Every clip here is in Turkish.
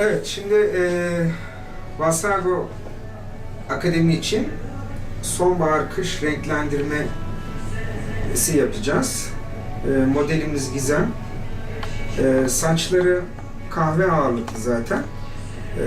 Evet, şimdi e, Vasago Akademi için sonbahar kış renklendirmesi yapacağız. E, modelimiz Gizem. E, saçları kahve ağırlıklı zaten. E,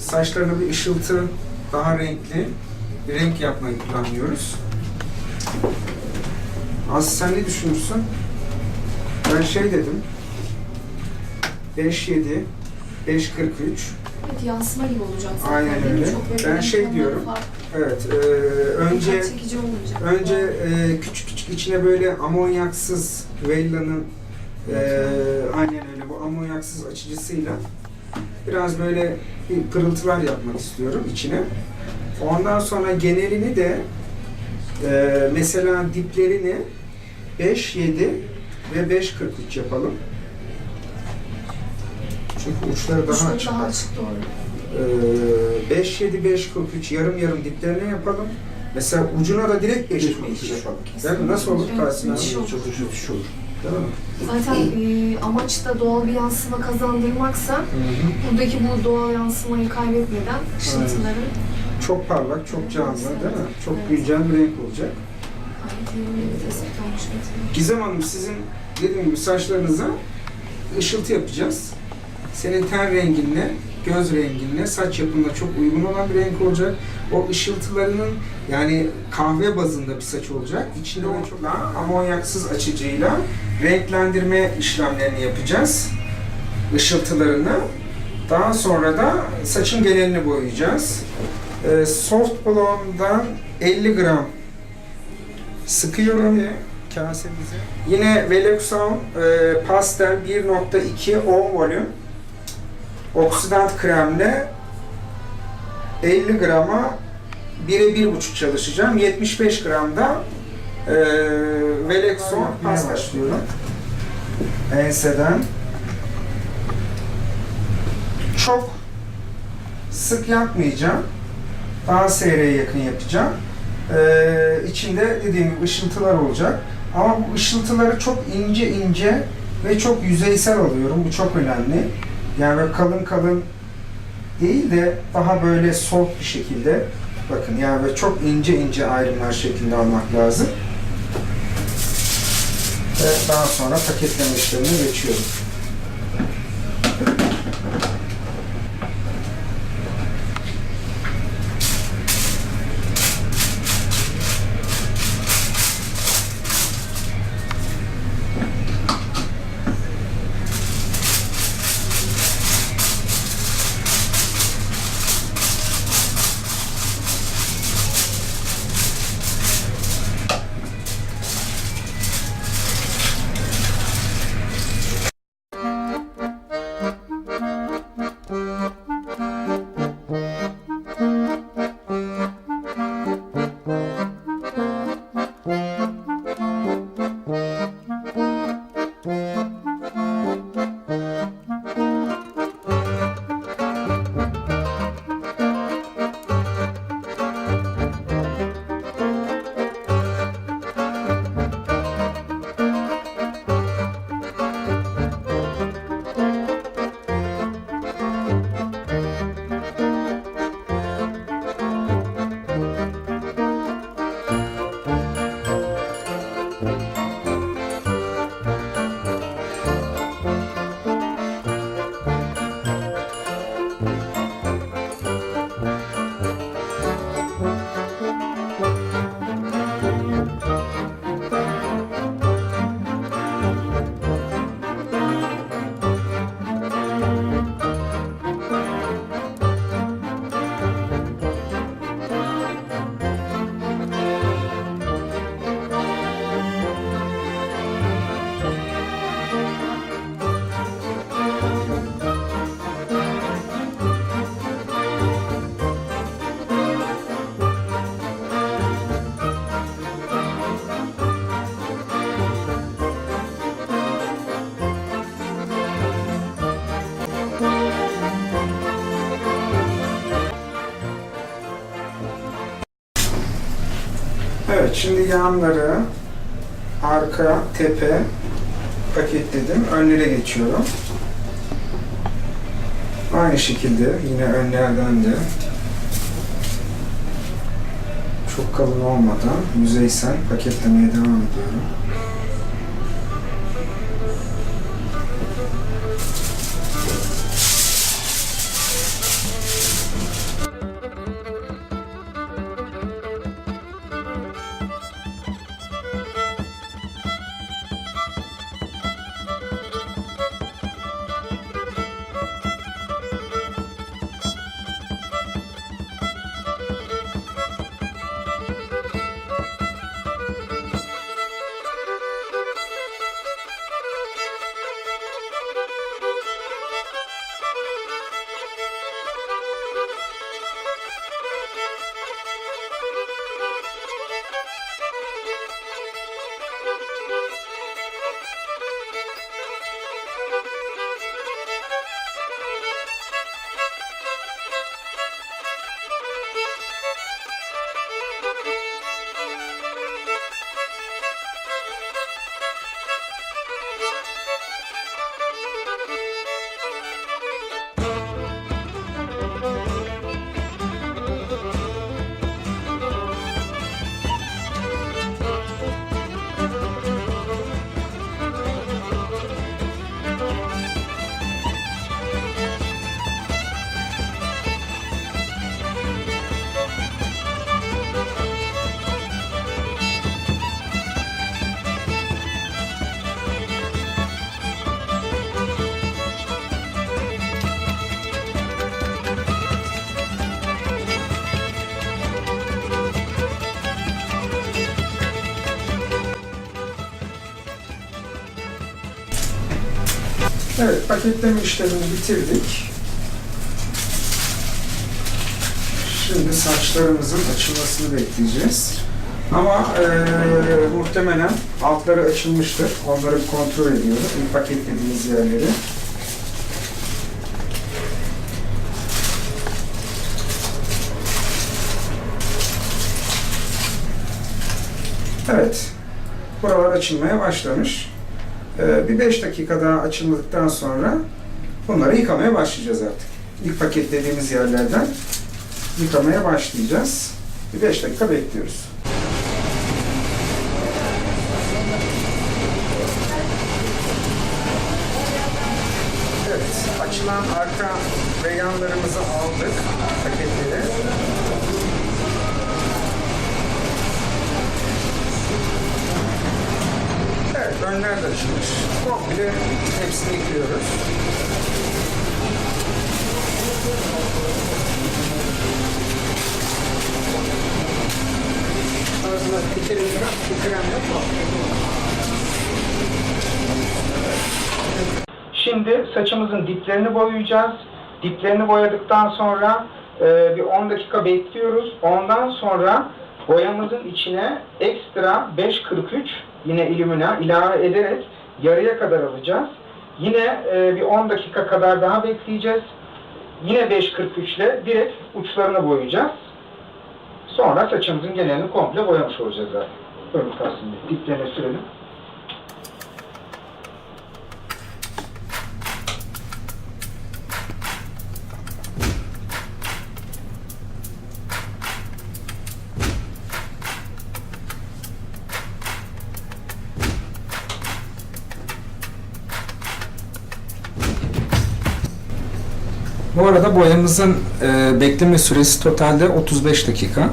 saçlarına bir ışıltı, daha renkli bir renk yapmayı planlıyoruz. Az sen ne düşünürsün? Ben şey dedim. 5 7 5 43 Evet yansıma gibi olacak zaten. Aynen öyle. Ben şey diyorum, farklı, Evet, e, önce önce e, küçük küçük içine böyle amonyaksız Vella'nın e, aynen öyle bu amonyaksız açıcısıyla biraz böyle bir pırıltılar yapmak istiyorum içine. Ondan sonra genelini de e, mesela diplerini 5 7 ve 5 43 yapalım. Çünkü uçları daha Uçları açık. daha açık doğru. Ee, 5 7 5 43 yarım yarım diplerine yapalım. Mesela ucuna da direkt 5 Beş 43 43 yapalım. Değil mi? Nasıl olur Evet, Tahsin abi? müthiş olur. Çok hoş hoş olur. Değil mi? Zaten e, amaç da doğal bir yansıma kazandırmaksa Hı hı. buradaki bu doğal yansımayı kaybetmeden ışıltıların Çok parlak, çok canlı değil mi? Çok Evet. güncel bir renk olacak. gayet iyi bir tespit olmuş getirdim. Gizem Hanım sizin dediğim gibi saçlarınıza ışıltı yapacağız. Senin ten renginle, göz renginle, saç yapımına çok uygun olan bir renk olacak. O ışıltılarının yani kahve bazında bir saç olacak. İçinde o çok amonyaksız açıcıyla renklendirme işlemlerini yapacağız. Işıltılarını. Daha sonra da saçın genelini boyayacağız. Ee, soft blonde'dan 50 gram sıkıyorum kasemize. Yine Velexon e, pastel 1.2 10 volüm oksidant kremle 50 grama 1'e 1.5 çalışacağım. 75 gramda e, Velexon pas başlıyorum. Enseden. Çok sık yapmayacağım. Daha seyreye yakın yapacağım. Ee, içinde dediğim gibi ışıltılar olacak. Ama bu ışıltıları çok ince ince ve çok yüzeysel alıyorum. Bu çok önemli. Yani böyle kalın kalın değil de daha böyle soft bir şekilde bakın yani böyle çok ince ince ayrımlar şeklinde almak lazım. Ve daha sonra paketleme işlemine geçiyorum. Evet, şimdi yanları, arka, tepe paketledim. Önlere geçiyorum. Aynı şekilde yine önlerden de çok kalın olmadan yüzeysel paketlemeye devam ediyorum. Evet, paketleme işlemini bitirdik. Şimdi saçlarımızın açılmasını bekleyeceğiz. Ama eee, muhtemelen altları açılmıştır. Onları kontrol ediyoruz. İlk paketlediğimiz yerleri. Evet. Buralar açılmaya başlamış. Ee, bir 5 dakika daha açıldıktan sonra bunları yıkamaya başlayacağız artık. İlk paketlediğimiz yerlerden yıkamaya başlayacağız. Bir 5 dakika bekliyoruz. Evet, açılan arka ve yanlarımızı aldık önler de açılmış. Komple hepsini yıkıyoruz. Ağzına bir bir krem yok. Şimdi saçımızın diplerini boyayacağız. Diplerini boyadıktan sonra e, bir 10 dakika bekliyoruz. Ondan sonra boyamızın içine ekstra 5.43 yine illumina ilave ederek yarıya kadar alacağız. Yine e, bir 10 dakika kadar daha bekleyeceğiz. Yine 5.43 ile direkt uçlarını boyayacağız. Sonra saçımızın genelini komple boyamış olacağız zaten. Tahsin Bey. Diplerine sürelim. Bu arada boyamızın e, bekleme süresi totalde 35 dakika.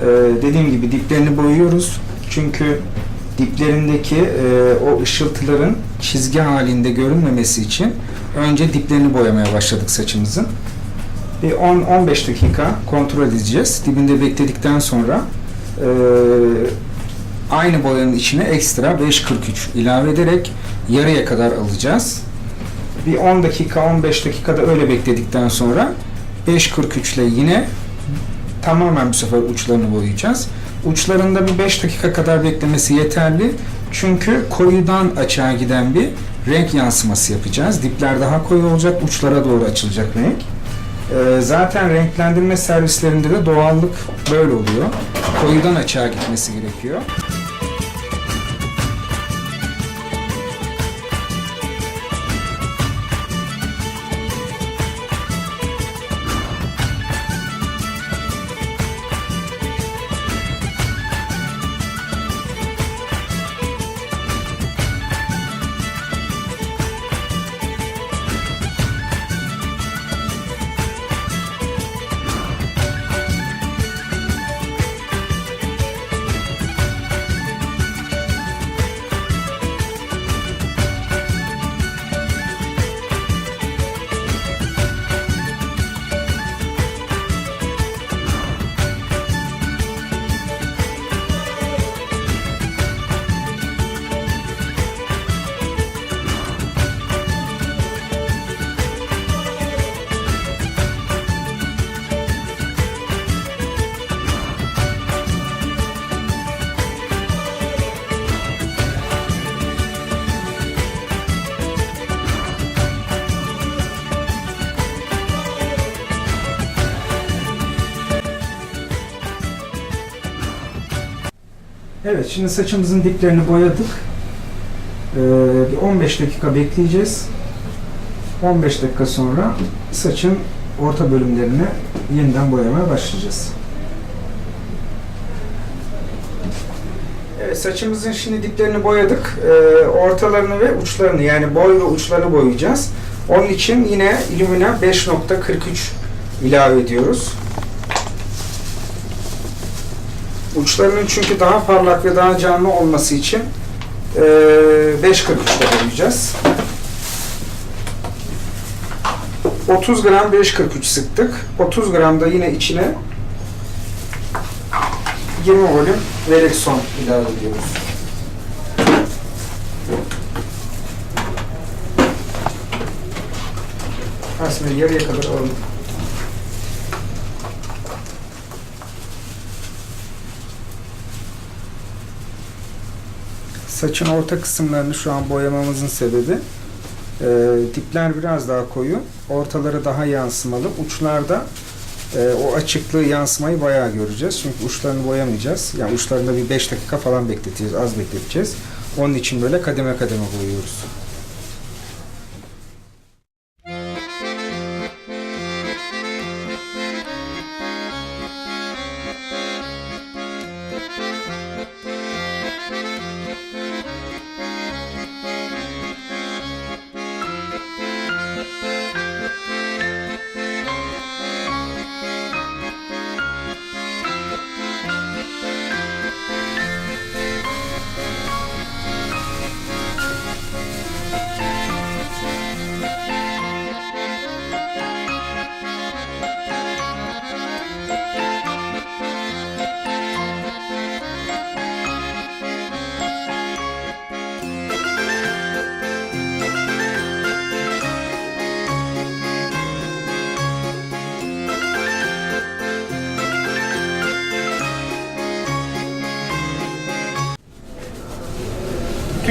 E, dediğim gibi diplerini boyuyoruz. Çünkü diplerindeki e, o ışıltıların çizgi halinde görünmemesi için önce diplerini boyamaya başladık saçımızın. Bir 10-15 dakika kontrol edeceğiz. Dibinde bekledikten sonra e, aynı boyanın içine ekstra 5.43 ilave ederek yarıya kadar alacağız bir 10 dakika 15 dakikada öyle bekledikten sonra 5.43 ile yine tamamen bu sefer uçlarını boyayacağız. Uçlarında bir 5 dakika kadar beklemesi yeterli. Çünkü koyudan açığa giden bir renk yansıması yapacağız. Dipler daha koyu olacak, uçlara doğru açılacak renk. Ee, zaten renklendirme servislerinde de doğallık böyle oluyor. Koyudan açığa gitmesi gerekiyor. Evet, şimdi saçımızın diplerini boyadık. Ee, bir 15 dakika bekleyeceğiz. 15 dakika sonra saçın orta bölümlerini yeniden boyamaya başlayacağız. Evet, saçımızın şimdi diplerini boyadık. Ee, ortalarını ve uçlarını yani boy ve uçlarını boyayacağız. Onun için yine Illumina 5.43 ilave ediyoruz. Uçlarının çünkü daha parlak ve daha canlı olması için eee 5.43'te boyayacağız. 30 gram 5.43 sıktık. 30 gram da yine içine 20 volüm Velexon ilave ediyoruz. Aslında yarıya kadar alalım. Saçın orta kısımlarını şu an boyamamızın sebebi e, dipler biraz daha koyu, ortaları daha yansımalı, uçlarda e, o açıklığı yansımayı bayağı göreceğiz. Çünkü uçlarını boyamayacağız. Yani uçlarında bir 5 dakika falan bekleteceğiz, az bekleteceğiz. Onun için böyle kademe kademe boyuyoruz.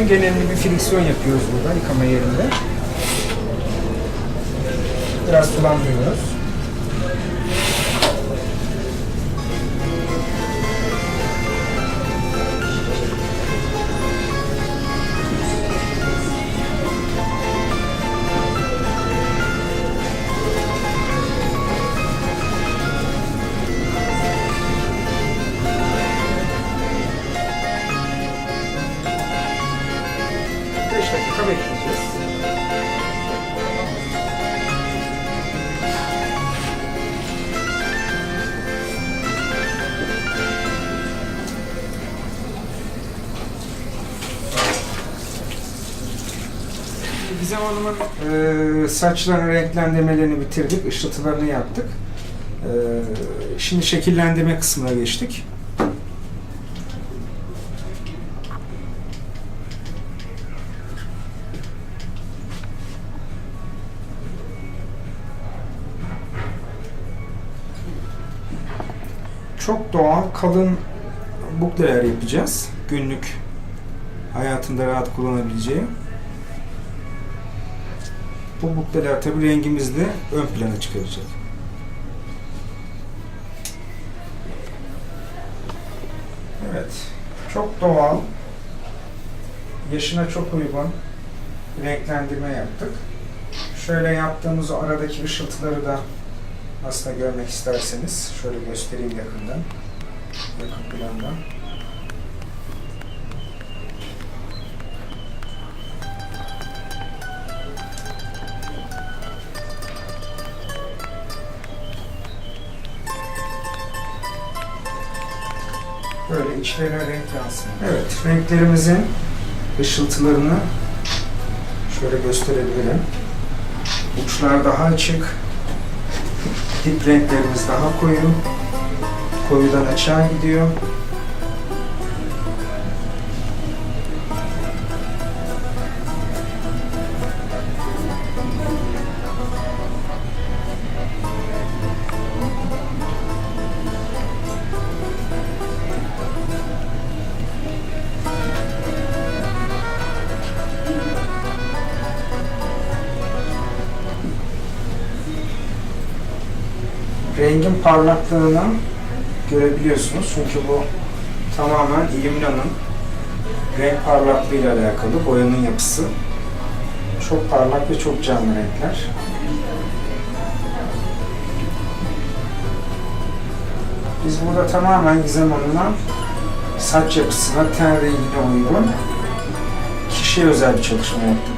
Bütün genelini bir friksiyon yapıyoruz burada yıkama yerinde. Biraz sulandırıyoruz. Saçlarını renklendirmelerini bitirdik, ışıltılarını yaptık. E, şimdi şekillendirme kısmına geçtik. Çok doğal, kalın bukleler yapacağız. Günlük hayatında rahat kullanabileceği. Bu bukleler tabi rengimizi de ön plana çıkaracak. Evet. Çok doğal, yaşına çok uygun renklendirme yaptık. Şöyle yaptığımız aradaki ışıltıları da aslında görmek isterseniz şöyle göstereyim yakından. Yakın planda. Böyle içlerine renk yansın. Evet, renklerimizin ışıltılarını şöyle gösterebilirim. Uçlar daha açık, Dip renklerimiz daha koyu. Koyudan açığa gidiyor. Rengin parlaklığını görebiliyorsunuz. Çünkü bu tamamen Illumina'nın renk parlaklığıyla alakalı boyanın yapısı. Çok parlak ve çok canlı renkler. Biz burada tamamen Gizem Hanım'a saç yapısına, ten rengine uygun kişiye özel bir çalışma yaptık.